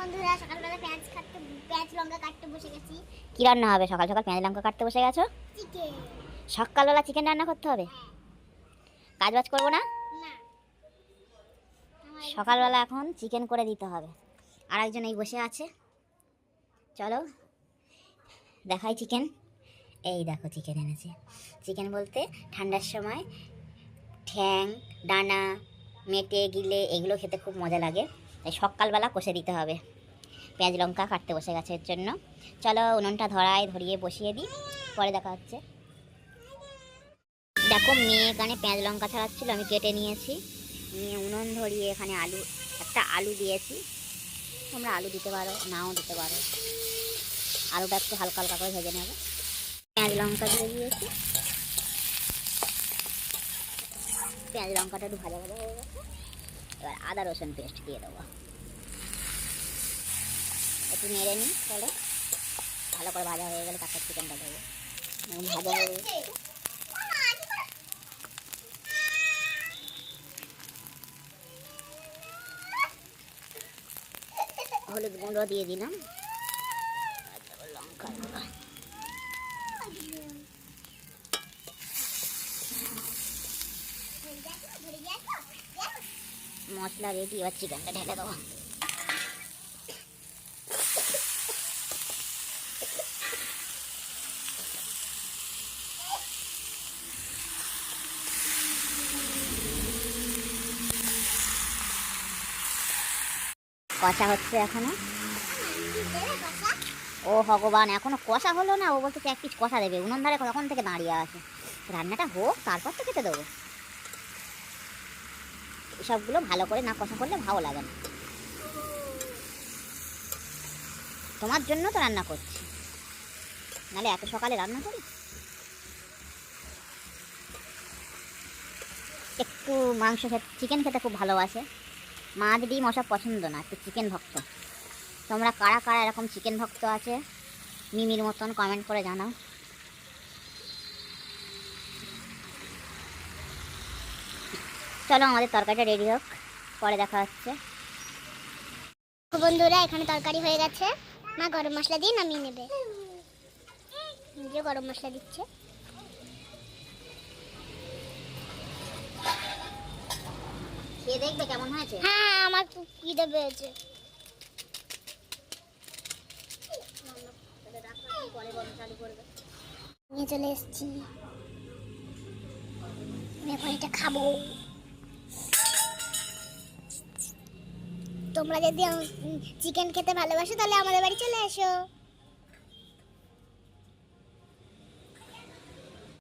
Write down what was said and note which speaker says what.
Speaker 1: বন্ধুরা সকালবেলা পেঁয়াজ কাটতে পেঁয়াজ লঙ্কা কাটতে বসে গেছি।
Speaker 2: কি রান্না হবে? সকাল সকাল পেঁয়াজ লঙ্কা কাটতে বসে গেছো?
Speaker 1: চিকেন
Speaker 2: সকালবেলা চিকেন রান্না করতে হবে? কাজ বাজ করব না?
Speaker 1: না।
Speaker 2: সকালবেলা এখন চিকেন করে দিতে হবে। আর একজন এই বসে আছে। চলো দেখাই চিকেন এই দেখো চিকেন এনেছে। চিকেন বলতে ঠান্ডার সময় ঠ্যাং ডানা মেটে গিলে এগুলো খেতে খুব মজা লাগে। তাই সকালবেলা কষে দিতে হবে। পেঁয়াজ লঙ্কা কাটতে বসে গেছে এর জন্য। চলো উনুনটা ধরায় ধরিয়ে বসিয়ে দিই, পরে দেখা হচ্ছে। দেখো মেয়ে এখানে পেঁয়াজ লঙ্কা ছাড়াচ্ছিল, আমি কেটে নিয়েছি। নিয়ে উনুন ধরিয়ে এখানে আলু, একটা আলু দিয়েছি। তোমরা আলু দিতে পারো, নাও দিতে পারো। আলুটা একটু হালকা হালকা করে ভেজে নেবে। পেঁয়াজ লঙ্কা দিয়ে দিয়েছি। পেঁয়াজ লঙ্কাটা একটু ভাজা ভাজা হয়ে গেছে। এবার আদা রসুন পেস্ট দিয়ে দেবো। একটু নেড়ে নিই, চলো। ভালো করে ভাজা হয়ে গেলে তারপর চিকেনটা দেবো ভাজা হয়ে হলুদ গুঁড়ো দিয়ে দিলাম। লঙ্কা গুঁড়ো। মশলা রেডি এবার চিকেনটা ঢেলে দেবো। কষা হচ্ছে এখনও? ও ভগবান, এখনও কষা হলো না? ও বলতে এক পিস কষা দেবে। উনুন ধারে কখন থেকে দাঁড়িয়ে আছে। রান্নাটা হোক, তারপর তো খেতে দেবো। এসবগুলো ভালো করে না কষা করলে ভালো লাগে না। তোমার জন্য তো রান্না করছি। নাহলে এত সকালে রান্না করি? একটু মাংস খেতে চিকেন খেতে খুব ভালোবাসে। মাছ ডিম ওসব পছন্দ না, একটু চিকেন ভক্ত। তোমরা কারা কারা এরকম চিকেন ভক্ত আছে? মিমির মতন কমেন্ট করে জানাও। চলো আমাদের তরকারিটা রেডি হোক পরে দেখা হচ্ছে।
Speaker 1: বন্ধুরা এখানে তরকারি হয়ে গেছে। মা গরম মশলা দিয়ে নামিয়ে নেবে। নিজে গরম মশলা দিচ্ছে।
Speaker 2: খেয়ে দেখবে কেমন হয়েছে?
Speaker 1: হ্যাঁ আমার খিদে পেয়েছে। নিয়ে চলে এসেছি। আমি এখন এটা খাব। তোমরা যদি চিকেন খেতে ভালোবাসো তাহলে আমাদের বাড়ি চলে এসো।